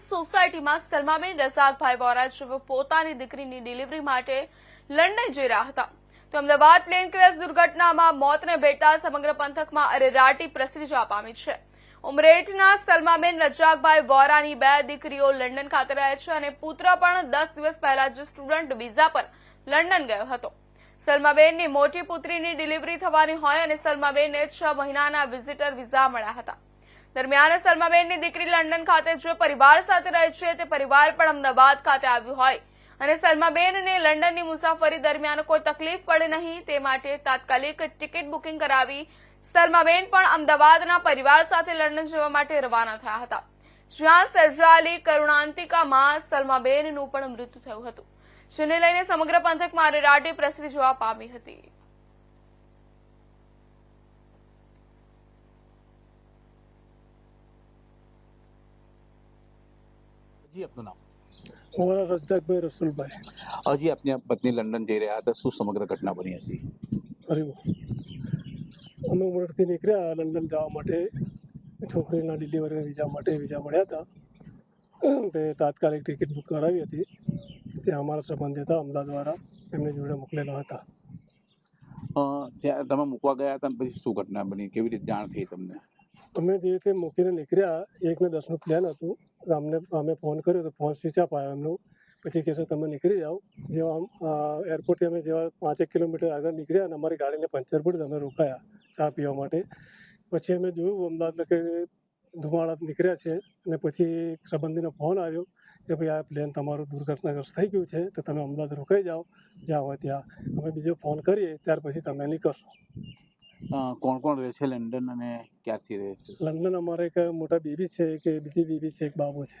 સોસાયટીમાં સલમાબેન રઝાકભાઈ વોરાજ પોતાની દીકરીની ડિલિવરી માટે લંડન જઈ રહ્યા હતા. તો અમદાવાદ પ્લેન ક્રેશ દુર્ઘટનામાં મોતને ભેટતા સમગ્ર પંથકમાં અરેરાટી પ્રસરી જવા પામી છે. ઉમરેઠના સલમાબેન રજાકભાઈ વોરાની બે દીકરીઓ લંડન ખાતે રહે છે અને પુત્ર પણ દસ દિવસ પહેલા જ સ્ટુડન્ટ વિઝા પર લંડન ગયો હતો. સલમાબેનની મોટી પુત્રીની ડિલિવરી થવાની હોય અને સલમાબેનને છ મહિનાના વિઝિટર વિઝા મળ્યા હતા. દરમિયાન સલમાબેનની દીકરી લંડન ખાતે જે પરિવાર સાથે રહે છે, તે પરિવાર પણ અમદાવાદ ખાતે આવ્યું હોય. અને સલમાબેનને લંડનની મુસાફરી દરમિયાન કોઈ તકલીફ પડે નહીં, તે માટે તાત્કાલિક ટિકિટ બુકિંગ કરાવી સલમાબેન પણ અમદાવાદના પરિવાર સાથે લંડન જવા માટે રવાના થયા હતા. જ્યાં સર્જાયેલી કરુણાંતિકામાં સલમાબેનનું પણ મૃત્યુ થયું હતું. જેને લઈને સમગ્ર પંથકમાં રેરાટી પ્રસરી જોવા પામી હતી. જી આપનું નામ? મારા રજાકભાઈ રસુલભાઈ. હજી આપની પત્ની લંડન જઈ રહ્યા હતા. શું સમગ્ર ઘટના બની હતી? અમે ઉમરથી નીકળ્યા લંડન જવા માટે. છોકરીના ડિલિવરીના વિઝા માટે વિઝા મળ્યા હતા. તે તાત્કાલિક ટિકિટ બુક કરાવી હતી. ત્યાં અમારા સંબંધી હતા અમદાવાદ દ્વારા એમને જોડે મોકલેલા હતા. ત્યાં તમે મૂકવા ગયા હતા પછી શું ઘટના બની? કેવી રીતે જાણ થઈ તમને? અમે જે રીતે મૂકીને નીકળ્યા એકને દસનું પ્લાન હતું. અમને, અમે ફોન કર્યો તો ફોન સ્વિચ ઓફ આવ્યો એમનું. પછી કહેશો તમે નીકળી જાઓ. જેવા આમ એરપોર્ટથી અમે જેવા પાંચેક કિલોમીટર આગળ નીકળ્યા અને અમારી ગાડીને પંચર પડી તો અમે રોકાયા ચા પીવા માટે. પછી અમે જોયું અમદાવાદમાં કે ધુમાડા નીકળ્યા છે અને પછી સંબંધીનો ફોન આવ્યો કે ભાઈ આ પ્લેન તમારું દુર્ઘટનાગ્રસ્ત થઈ ગયું છે, તો તમે અમદાવાદ રોકાઈ જાઓ જ્યાં હોય ત્યાં. અમે બીજો ફોન કરીએ, ત્યાર પછી તમે નીકળશો. કોણ કોણ રહે છે લંડન અને ક્યાંથી રહે છે? લંડન અમારે એક મોટા બેબી છે કે બીજી બેબી છે, એક બાબુ છે.